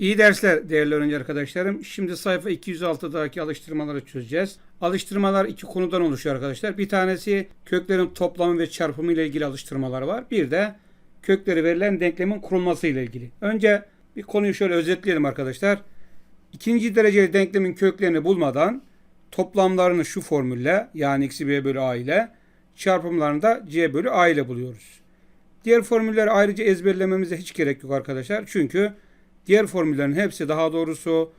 İyi dersler değerli öğrenci arkadaşlarım. Şimdi sayfa 206'daki alıştırmaları çözeceğiz. Alıştırmalar iki konudan oluşuyor arkadaşlar. Bir tanesi köklerin toplamı ve çarpımı ile ilgili alıştırmalar var. Bir de kökleri verilen denklemin kurulması ile ilgili. Önce bir konuyu şöyle özetleyelim arkadaşlar. İkinci dereceli denklemin köklerini bulmadan toplamlarını şu formülle yani eksi b bölü a ile çarpımlarını da c bölü a ile buluyoruz. Diğer formülleri ayrıca ezberlememize hiç gerek yok arkadaşlar. Çünkü diğer formüllerin hepsi daha doğrusu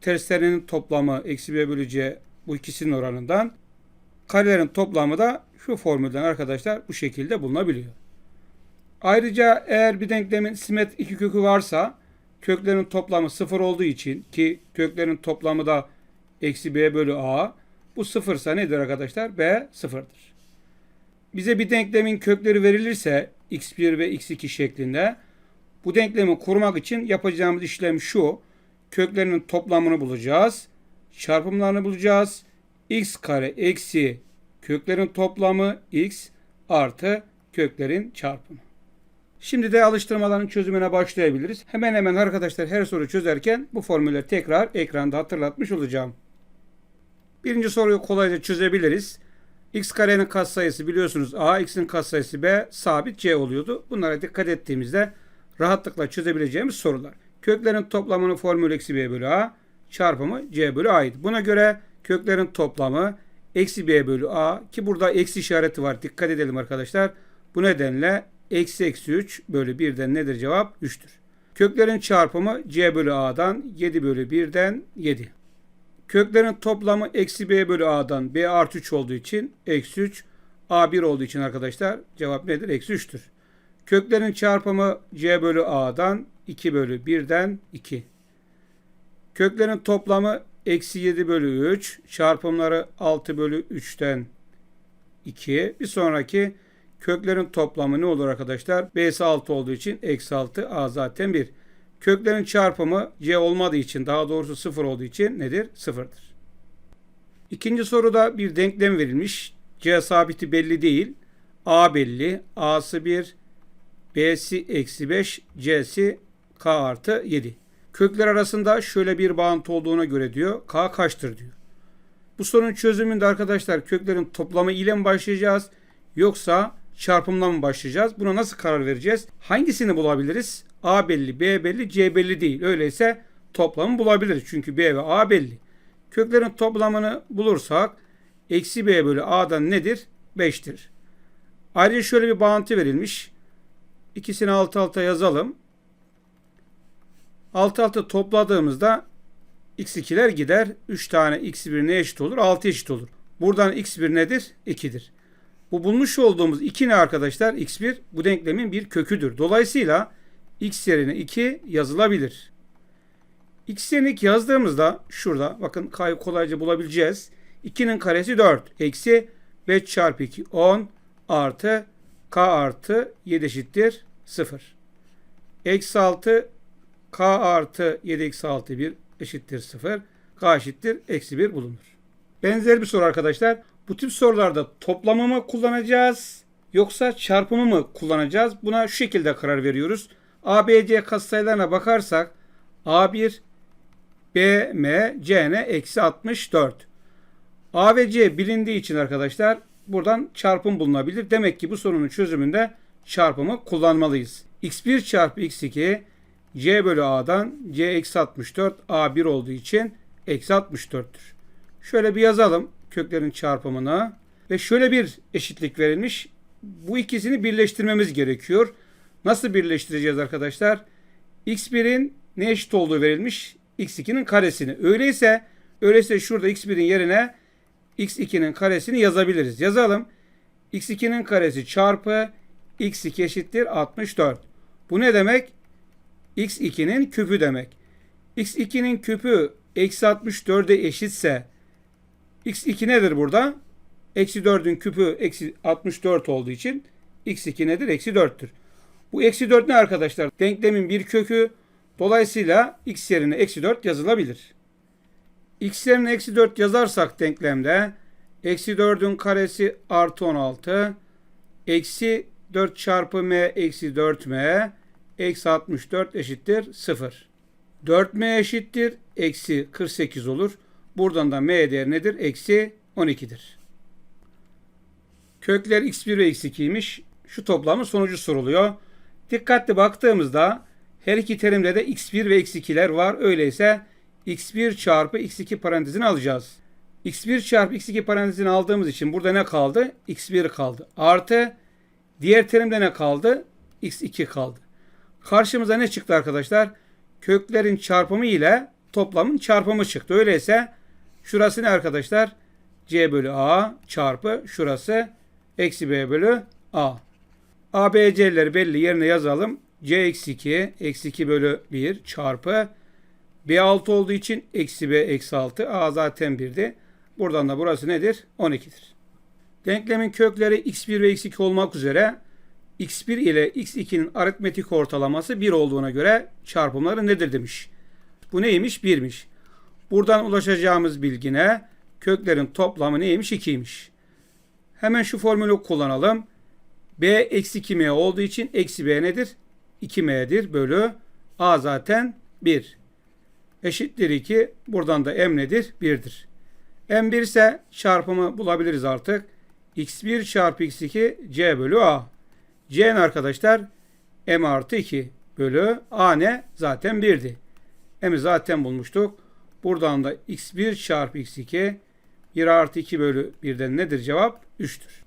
terslerinin toplamı eksi b bölü c bu ikisinin oranından karelerin toplamı da şu formülden arkadaşlar bu şekilde bulunabiliyor. Ayrıca eğer bir denklemin simetrik iki kökü varsa köklerin toplamı sıfır olduğu için ki köklerin toplamı da eksi b bölü a bu sıfırsa nedir arkadaşlar? b sıfırdır. Bize bir denklemin kökleri verilirse x1 ve x2 şeklinde bu denklemi kurmak için yapacağımız işlem şu. Köklerinin toplamını bulacağız. Çarpımlarını bulacağız. x kare eksi köklerin toplamı x artı köklerin çarpımı. Şimdi de alıştırmaların çözümüne başlayabiliriz. Hemen hemen arkadaşlar her soru çözerken bu formülleri tekrar ekranda hatırlatmış olacağım. Birinci soruyu kolayca çözebiliriz. x karenin katsayısı biliyorsunuz a, x'in katsayısı b, sabit c oluyordu. Bunlara dikkat ettiğimizde rahatlıkla çözebileceğimiz sorular. Köklerin toplamının formülü eksi b bölü a, çarpımı c bölü a'ydı. Buna göre köklerin toplamı eksi b bölü a ki burada eksi işareti var. Dikkat edelim arkadaşlar. Bu nedenle eksi eksi 3 bölü 1'den nedir cevap? 3'tür. Köklerin çarpımı c bölü a'dan 7 bölü 1'den 7. Köklerin toplamı eksi b bölü a'dan b artı 3 olduğu için eksi 3 a1 olduğu için arkadaşlar cevap nedir? Eksi 3'tür. Köklerin çarpımı c bölü a'dan 2 bölü 1'den 2. Köklerin toplamı eksi 7 bölü 3 çarpımları 6 bölü 3'ten 2. Bir sonraki köklerin toplamı ne olur arkadaşlar? B'si 6 olduğu için eksi 6 a zaten 1. Köklerin çarpımı c olmadığı için daha doğrusu 0 olduğu için nedir? 0'dır. İkinci soruda bir denklem verilmiş. c sabiti belli değil. a belli. a'sı 1, b'si eksi 5, c'si k artı 7. Kökler arasında şöyle bir bağıntı olduğuna göre diyor k kaçtır diyor. Bu sorunun çözümünde arkadaşlar köklerin toplamı ile mi başlayacağız yoksa çarpımla mı başlayacağız? Buna nasıl karar vereceğiz? Hangisini bulabiliriz? A belli, B belli, C belli değil. Öyleyse toplamı bulabiliriz. Çünkü B ve A belli. Köklerin toplamını bulursak eksi B bölü A'dan nedir? 5'tir. Ayrıca şöyle bir bağıntı verilmiş. İkisini alt alta yazalım. Alt alta topladığımızda x2'ler gider. 3 tane x1 ne eşit olur? 6 eşit olur. Buradan x1 nedir? 2'dir. Bu bulmuş olduğumuz 2 ne arkadaşlar? x1 bu denklemin bir köküdür. Dolayısıyla x yerine 2 yazılabilir. x yerine 2 yazdığımızda şurada bakın kolayca bulabileceğiz. 2'nin karesi 4. Eksi 5 çarpı 2 10 artı k artı 7 eşittir 0. Eksi 6 k artı 7 eksi 6 1 eşittir 0. k eşittir eksi 1 bulunur. Benzer bir soru arkadaşlar. Bu tip sorularda toplamı mı kullanacağız yoksa çarpımı mı kullanacağız? Buna şu şekilde karar veriyoruz. A, B, C katsayılarına bakarsak A1, B, M, C ne? Eksi 64. A ve C bilindiği için arkadaşlar buradan çarpım bulunabilir. Demek ki bu sorunun çözümünde çarpımı kullanmalıyız. x1 çarpı x2 C bölü A'dan C eksi 64 A1 olduğu için eksi 64'tür. Şöyle bir yazalım köklerin çarpımını ve şöyle bir eşitlik verilmiş. Bu ikisini birleştirmemiz gerekiyor. Nasıl birleştireceğiz arkadaşlar? x1'in ne eşit olduğu verilmiş? x2'nin karesini. Öyleyse öyleyse şurada x1'in yerine x2'nin karesini yazabiliriz. Yazalım. x2'nin karesi çarpı x2 eşittir 64. Bu ne demek? x2'nin küpü demek. x2'nin küpü eksi 64'e eşitse x2 nedir burada? Eksi 4'ün küpü eksi 64 olduğu için x2 nedir? Eksi 4'tür. Bu eksi 4 ne arkadaşlar? Denklemin bir kökü. Dolayısıyla x yerine eksi 4 yazılabilir. x yerine eksi 4 yazarsak denklemde eksi 4'ün karesi artı 16 eksi 4 çarpı m eksi 4m eksi 64 eşittir 0. 4m eşittir. Eksi 48 olur. Buradan da m değeri nedir? Eksi 12'dir. Kökler x1 ve x2'ymiş. Şu toplamın sonucu soruluyor. Dikkatli baktığımızda her iki terimde de x1 ve x2'ler var. Öyleyse x1 çarpı x2 parantezini alacağız. x1 çarpı x2 parantezini aldığımız için burada ne kaldı? x1 kaldı. Artı diğer terimde ne kaldı? x2 kaldı. Karşımıza ne çıktı arkadaşlar? Köklerin çarpımı ile toplamın çarpımı çıktı. Öyleyse şurası ne arkadaşlar? c bölü a çarpı şurası eksi b bölü a. A, B, C'leri belli yerine yazalım. C eksi 2 eksi 2 bölü 1 çarpı B 6 olduğu için eksi B eksi 6. A zaten 1'di. Buradan da burası nedir? 12'dir. Denklemin kökleri x1 ve x2 olmak üzere x1 ile x2'nin aritmetik ortalaması 1 olduğuna göre çarpımları nedir demiş. Bu neymiş? 1'miş. Buradan ulaşacağımız bilgine köklerin toplamı neymiş? 2'ymiş. Hemen şu formülü kullanalım. B eksi 2m olduğu için eksi b nedir? 2m'dir bölü a zaten 1. Eşittir 2. Buradan da m nedir? 1'dir. m1 ise çarpımı bulabiliriz artık. X1 çarpı x2 c bölü a. c ne arkadaşlar? m artı 2 bölü a ne? Zaten 1'di. m'i zaten bulmuştuk. Buradan da x1 çarpı x2 1 artı 2 bölü 1'den nedir cevap? 3'tür.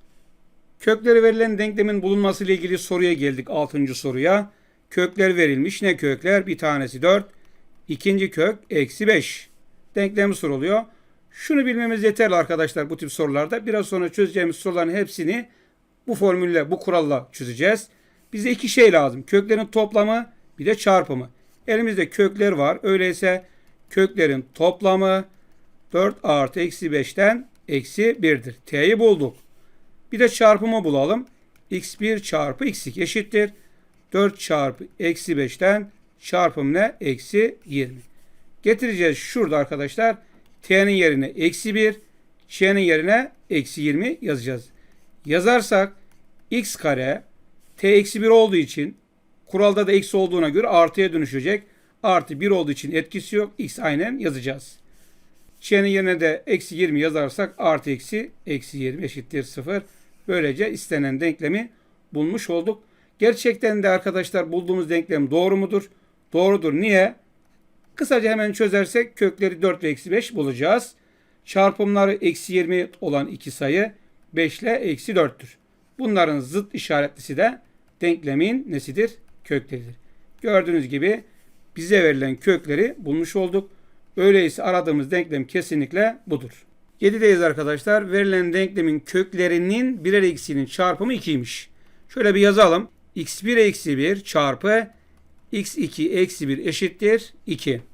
Kökleri verilen denklemin bulunması ile ilgili soruya geldik 6. soruya. Kökler verilmiş. Ne kökler? Bir tanesi 4. İkinci kök eksi 5. Denklemi soruluyor. Şunu bilmemiz yeterli arkadaşlar bu tip sorularda. Biraz sonra çözeceğimiz soruların hepsini bu formülle, bu kuralla çözeceğiz. Bize iki şey lazım. Köklerin toplamı bir de çarpımı. Elimizde kökler var. Öyleyse köklerin toplamı 4 artı eksi 5'ten eksi 1'dir. T'yi bulduk. Bir de çarpımı bulalım. x1 çarpı x2 eşittir. 4 çarpı eksi 5'ten çarpım ne? Eksi 20. Getireceğiz şurada arkadaşlar. T'nin yerine eksi 1. Ç'nin yerine eksi 20 yazacağız. Yazarsak x kare t eksi 1 olduğu için kuralda da eksi olduğuna göre artıya dönüşecek. Artı 1 olduğu için etkisi yok. x aynen yazacağız. Ç'nin yerine de eksi 20 yazarsak artı eksi eksi 20 eşittir 0. Böylece istenen denklemi bulmuş olduk. Gerçekten de arkadaşlar bulduğumuz denklem doğru mudur? Doğrudur. Niye? Kısaca hemen çözersek kökleri 4 ve eksi 5 bulacağız. Çarpımları eksi 20 olan iki sayı 5 ile eksi 4'tür. Bunların zıt işaretlisi de denklemin nesidir? Kökleridir. Gördüğünüz gibi bize verilen kökleri bulmuş olduk. Öyleyse aradığımız denklem kesinlikle budur. 7'deyiz arkadaşlar. Verilen denklemin köklerinin birer eksiğinin çarpımı 2'ymiş. Şöyle bir yazalım. x1 eksi 1 çarpı x2 eksi 1 eşittir 2.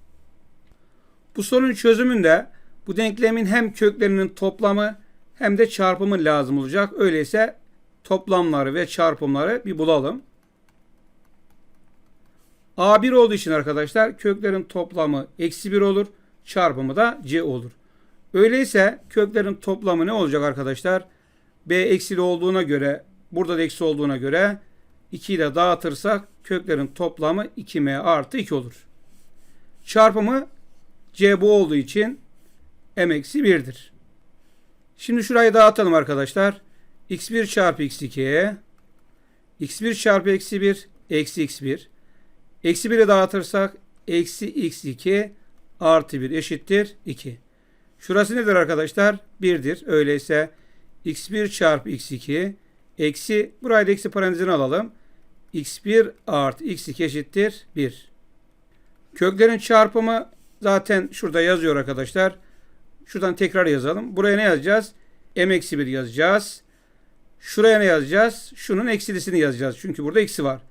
Bu sorunun çözümünde bu denklemin hem köklerinin toplamı hem de çarpımı lazım olacak. Öyleyse toplamları ve çarpımları bir bulalım. A1 olduğu için arkadaşlar köklerin toplamı eksi 1 olur. Çarpımı da C olur. Öyleyse köklerin toplamı ne olacak arkadaşlar? B eksili olduğuna göre burada da eksi olduğuna göre 2 ile dağıtırsak köklerin toplamı 2m artı 2 olur. Çarpımı c bu olduğu için m eksi 1'dir. Şimdi şurayı dağıtalım arkadaşlar. x1 çarpı x2 x1 çarpı eksi 1 eksi x1 eksi 1'i dağıtırsak eksi x2 artı 1 eşittir 2. Şurası nedir arkadaşlar? 1'dir. Öyleyse x1 çarpı x2 eksi burayı da eksi parantezine alalım. x1 artı x2 eşittir 1. Köklerin çarpımı zaten şurada yazıyor arkadaşlar. Şuradan tekrar yazalım. Buraya ne yazacağız? m eksi 1 yazacağız. Şuraya ne yazacağız? Şunun eksilisini yazacağız. Çünkü burada eksi var.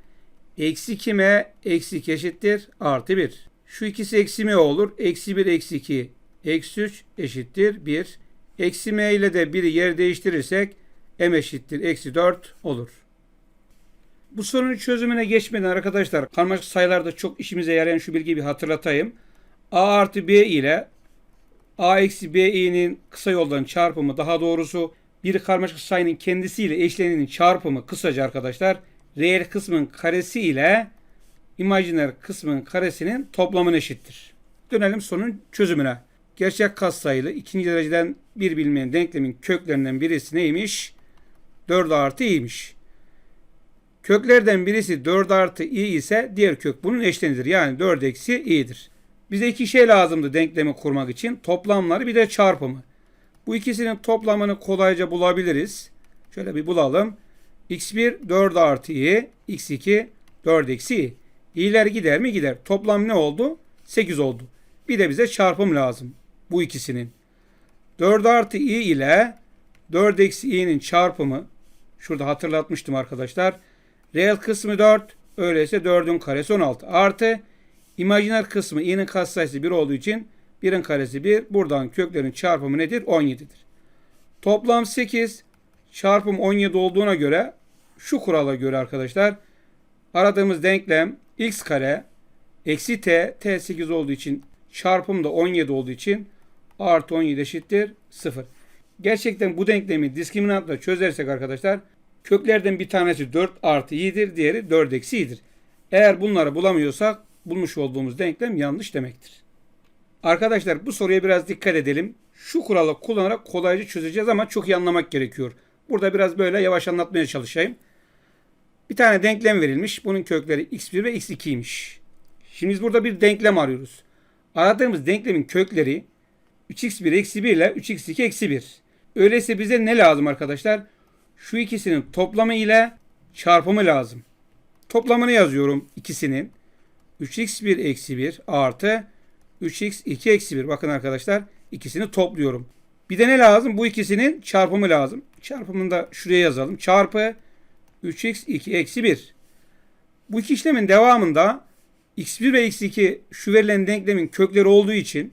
Eksi 2m eksi 2 eşittir artı 1. Şu ikisi eksi m olur. Eksi 1 eksi 2 eksi 3 eşittir 1. Eksi m ile de 1'i yer değiştirirsek m eşittir eksi 4 olur. Bu sorunun çözümüne geçmeden arkadaşlar karmaşık sayılarda çok işimize yarayan şu bilgiyi bir hatırlatayım. A artı b ile a eksi b i'nin kısa yoldan çarpımı daha doğrusu bir karmaşık sayının kendisiyle eşleninin çarpımı kısaca arkadaşlar reel kısmın karesi ile imajiner kısmının karesinin toplamına eşittir. Dönelim sorunun çözümüne. Gerçek katsayılı ikinci dereceden bir bilmeyen denklemin köklerinden birisi neymiş? 4 artı i'ymiş. Köklerden birisi 4 artı i ise diğer kök bunun eşlenidir. Yani 4 eksi i'dir. Bize iki şey lazımdı denklemi kurmak için. Toplamları bir de çarpımı. Bu ikisinin toplamını kolayca bulabiliriz. Şöyle bir bulalım. x1 4 artı i, x2 4 eksi i. i'ler gider mi? Gider. Toplam ne oldu? 8 oldu. Bir de bize çarpım lazım. Bu ikisinin. 4 artı i ile 4 eksi i'nin çarpımı. Şurada hatırlatmıştım arkadaşlar. Reel kısmı 4. Öyleyse 4'ün karesi 16. Artı imajiner kısmı i'nin katsayısı 1 olduğu için 1'in karesi 1. Buradan köklerin çarpımı nedir? 17'dir. Toplam 8 çarpım 17 olduğuna göre şu kurala göre arkadaşlar aradığımız denklem x kare eksi t t 8 olduğu için çarpım da 17 olduğu için artı 17 eşittir 0. Gerçekten bu denklemi diskriminantla çözersek arkadaşlar köklerden bir tanesi 4 artı i'dir diğeri 4 eksi i'dir. Eğer bunları bulamıyorsak bulmuş olduğumuz denklem yanlış demektir. Arkadaşlar bu soruya biraz dikkat edelim. Şu kuralı kullanarak kolayca çözeceğiz ama çok iyi anlamak gerekiyor. Burada biraz böyle yavaş anlatmaya çalışayım. Bir tane denklem verilmiş. Bunun kökleri x1 ve x2'ymiş. Şimdi biz burada bir denklem arıyoruz. Aradığımız denklemin kökleri 3x1 eksi 1 ile 3x2 eksi 1. Öyleyse bize ne lazım arkadaşlar? Şu ikisinin toplamı ile çarpımı lazım. Toplamını yazıyorum ikisinin. 3x1 eksi 1 artı 3x2 eksi 1. Bakın arkadaşlar ikisini topluyorum. Bir de ne lazım? Bu ikisinin çarpımı lazım. Çarpımını da şuraya yazalım. Çarpı 3x2 eksi 1. Bu iki işlemin devamında x1 ve x2 şu verilen denklemin kökleri olduğu için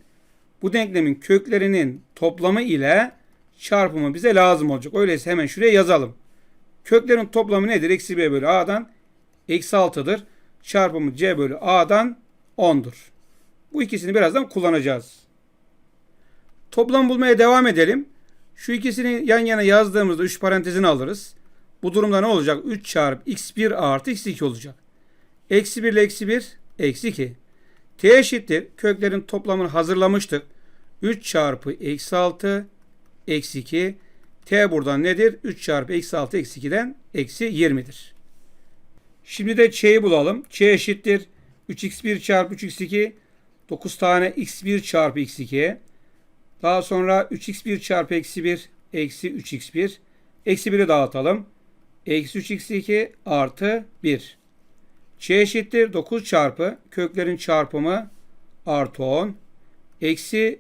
bu denklemin köklerinin toplamı ile çarpımı bize lazım olacak. Öyleyse hemen şuraya yazalım. Köklerin toplamı nedir? Eksi b bölü a'dan eksi 6'dır. Çarpımı c bölü a'dan 10'dur. Bu ikisini birazdan kullanacağız. Toplam bulmaya devam edelim. Şu ikisini yan yana yazdığımızda 3 parantezini alırız. Bu durumda ne olacak? 3 çarpı x1 artı x2 olacak. Eksi 1 ile eksi 1 eksi 2. T eşittir. Köklerin toplamını hazırlamıştık. 3 çarpı eksi 6 eksi 2. T buradan nedir? 3 çarpı eksi 6 eksi 2'den eksi 20'dir. Şimdi de Ç'yi bulalım. Ç eşittir. 3x1 çarpı 3x2 9 tane x1 çarpı x2. Daha sonra 3x1 çarpı eksi 1 eksi 3x1. Eksi 1'i dağıtalım. Eksi 3x2 artı 1. Ç eşittir 9 çarpı köklerin çarpımı artı 10. Eksi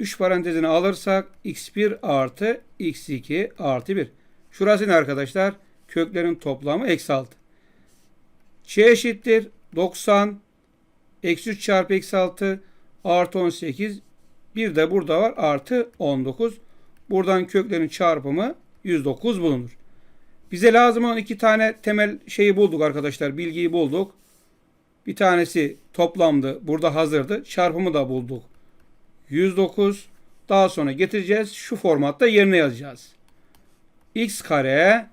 3 parantezini alırsak x1 artı x2 artı 1. Şurası ne arkadaşlar? Köklerin toplamı eksi 6. Ç eşittir 90 eksi 3 çarpı eksi 6 artı 18 bir de burada var artı 19. Buradan köklerin çarpımı 109 bulunur. Bize lazım olan iki tane temel şeyi bulduk arkadaşlar. Bilgiyi bulduk. Bir tanesi toplamdı. Burada hazırdı. Çarpımı da bulduk. 109. Daha sonra getireceğiz. Şu formatta yerine yazacağız. x kare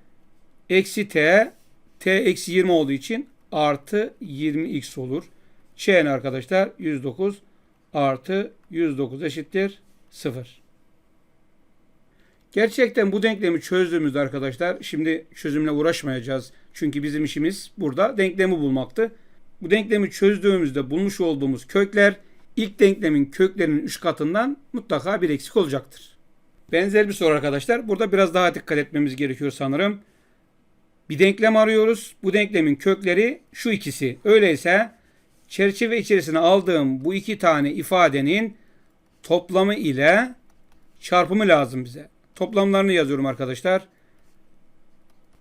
eksi t t eksi 20 olduğu için artı 20x olur. Ç'n arkadaşlar 109 artı 109 eşittir 0. Gerçekten bu denklemi çözdüğümüzde arkadaşlar şimdi çözümle uğraşmayacağız. Çünkü bizim işimiz burada denklemi bulmaktı. Bu denklemi çözdüğümüzde bulmuş olduğumuz kökler ilk denklemin köklerinin 3 katından mutlaka bir eksik olacaktır. Benzer bir soru arkadaşlar. Burada biraz daha dikkat etmemiz gerekiyor sanırım. Bir denklem arıyoruz. Bu denklemin kökleri şu ikisi. Öyleyse çerçeve içerisine aldığım bu iki tane ifadenin toplamı ile çarpımı lazım bize. Toplamlarını yazıyorum arkadaşlar.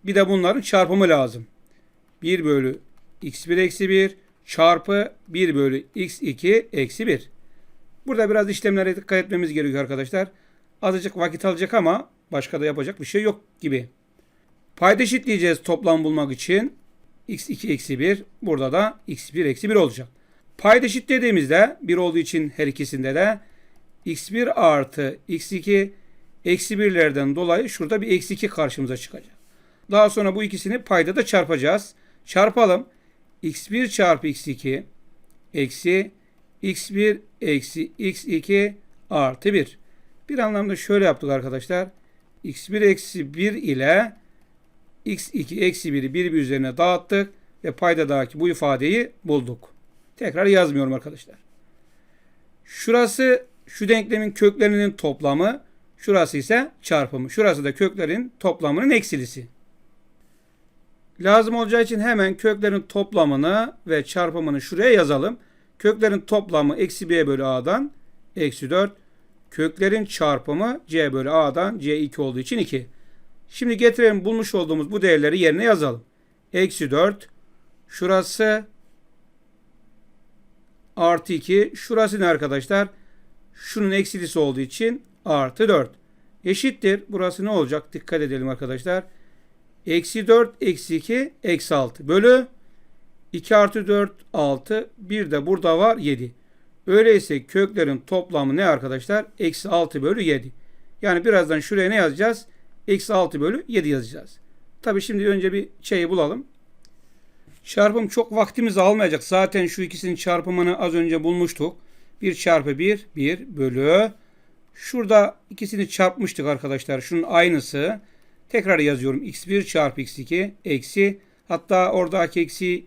Bir de bunların çarpımı lazım. 1 bölü x1 eksi 1 çarpı 1 bölü x2 eksi 1. Burada biraz işlemlere dikkat etmemiz gerekiyor arkadaşlar. Azıcık vakit alacak ama başka da yapacak bir şey yok gibi. Payda eşitleyeceğiz toplam bulmak için. x2 eksi 1 burada da x1 eksi 1 olacak. Payda eşitlediğimizde 1 olduğu için her ikisinde de x1 artı x2 eksi 1'lerden dolayı şurada bir eksi 2 karşımıza çıkacak. Daha sonra bu ikisini payda da çarpacağız. Çarpalım. x1 çarpı x2 eksi x1 eksi x2 artı 1. Bir anlamda şöyle yaptık arkadaşlar. x1 eksi 1 ile x2 eksi 1'i bir bir üzerine dağıttık ve paydadaki bu ifadeyi bulduk. Tekrar yazmıyorum arkadaşlar. Şurası şu denklemin köklerinin toplamı, şurası ise çarpımı. Şurası da köklerin toplamının eksilisi. Lazım olacağı için hemen köklerin toplamını ve çarpımını şuraya yazalım. Köklerin toplamı eksi b bölü a'dan eksi 4. Köklerin çarpımı c bölü a'dan c2 olduğu için 2. Şimdi getirelim bulmuş olduğumuz bu değerleri yerine yazalım. Eksi 4. Şurası artı 2. Şurası ne arkadaşlar? Şunun eksilisi olduğu için artı 4. Eşittir. Burası ne olacak? Dikkat edelim arkadaşlar. Eksi 4 eksi 2 eksi 6 bölü 2 artı 4 6 bir de burada var 7. Öyleyse köklerin toplamı ne arkadaşlar? Eksi 6 bölü 7. Yani birazdan şuraya ne yazacağız? Eksi 6 bölü 7 yazacağız. Tabi şimdi önce bir şeyi bulalım. Çarpım çok vaktimizi almayacak. Zaten şu ikisinin çarpımını az önce bulmuştuk. 1 çarpı 1 1 bölü. Şurada ikisini çarpmıştık arkadaşlar. Şunun aynısı. Tekrar yazıyorum. x1 çarpı x2 eksi. Hatta oradaki eksi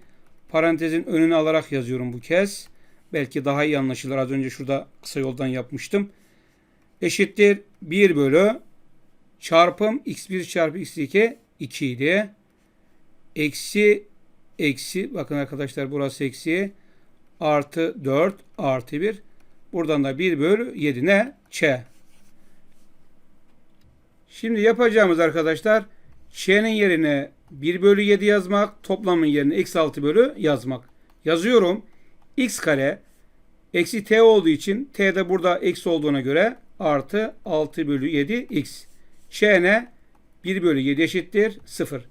parantezin önüne alarak yazıyorum bu kez. Belki daha iyi anlaşılır. Az önce şurada kısa yoldan yapmıştım. Eşittir 1 bölü çarpım x1 çarpı x2 2 idi. Eksi eksi bakın arkadaşlar burası eksi artı 4 artı 1. Buradan da 1 bölü 7 ne? Ç. Şimdi yapacağımız arkadaşlar Ç'nin yerine 1 bölü 7 yazmak, toplamın yerine eksi 6 bölü yazmak. Yazıyorum. x kare eksi t olduğu için t de burada eksi olduğuna göre artı 6 bölü 7 x. Ç ne? 1 bölü 7 eşittir 0.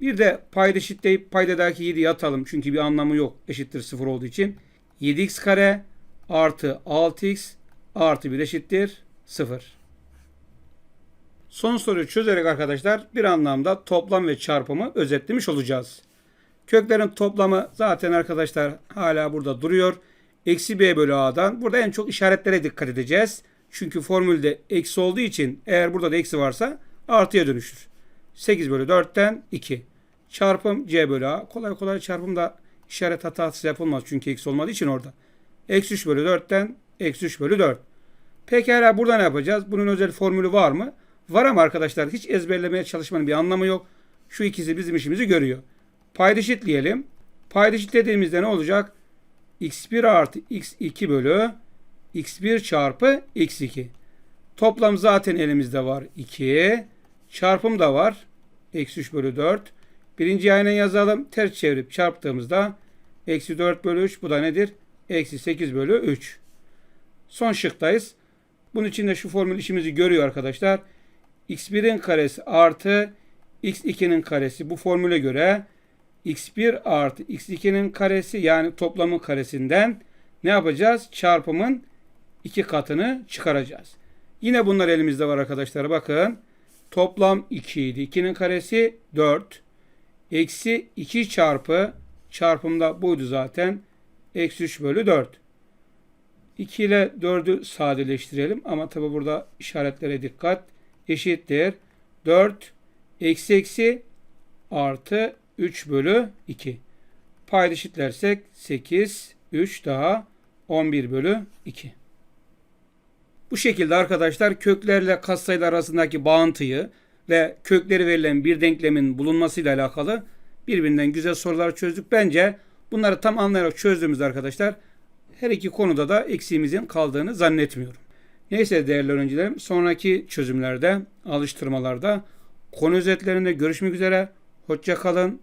Bir de payda eşitleyip paydadaki 7'yi atalım. Çünkü bir anlamı yok eşittir 0 olduğu için. 7x kare artı 6x artı 1 eşittir 0. Son soruyu çözerek arkadaşlar bir anlamda toplam ve çarpımı özetlemiş olacağız. Köklerin toplamı zaten arkadaşlar hala burada duruyor. Eksi b bölü a'dan. Burada en çok işaretlere dikkat edeceğiz. Çünkü formülde eksi olduğu için eğer burada da eksi varsa artıya dönüşür. 8 bölü 4'ten 2. Çarpım c bölü a. Kolay kolay çarpımda işaret hatası yapılmaz. Çünkü eksi olmadığı için orada. Eksi 3 bölü 4'ten eksi 3 bölü 4. Pekala burada ne yapacağız? Bunun özel formülü var mı? Var ama arkadaşlar hiç ezberlemeye çalışmanın bir anlamı yok. Şu ikisi bizim işimizi görüyor. Payda eşitleyelim. Payda eşitlediğimizde ne olacak? x1 artı x2 bölü x1 çarpı x2. Toplam zaten elimizde var 2. Çarpım da var. Eksi 3 bölü 4. Birinci aynen yazalım. Ters çevirip çarptığımızda eksi 4 bölü 3 bu da nedir? Eksi 8 bölü 3. Son şıktayız. Bunun için de şu formül işimizi görüyor arkadaşlar. x1'in karesi artı x2'nin karesi bu formüle göre x1 artı x2'nin karesi yani toplamın karesinden ne yapacağız? Çarpımın iki katını çıkaracağız. Yine bunlar elimizde var arkadaşlar. Bakın toplam 2 idi. 2'nin karesi 4. Eksi 2 çarpı çarpımda buydu zaten. Eksi 3 bölü 4. 2 ile 4'ü sadeleştirelim. Ama tabi burada işaretlere dikkat. Eşittir. 4 eksi eksi artı 3 bölü 2. Payda eşitlersek 8, 3 daha 11 bölü 2. Bu şekilde arkadaşlar köklerle katsayılar arasındaki bağıntıyı ve kökleri verilen bir denklemin bulunmasıyla alakalı birbirinden güzel sorular çözdük. Bence bunları tam anlayarak çözdüğümüzde arkadaşlar her iki konuda da eksiğimizin kaldığını zannetmiyorum. Neyse değerli öğrencilerim sonraki çözümlerde, alıştırmalarda, konu özetlerinde görüşmek üzere. Hoşça kalın,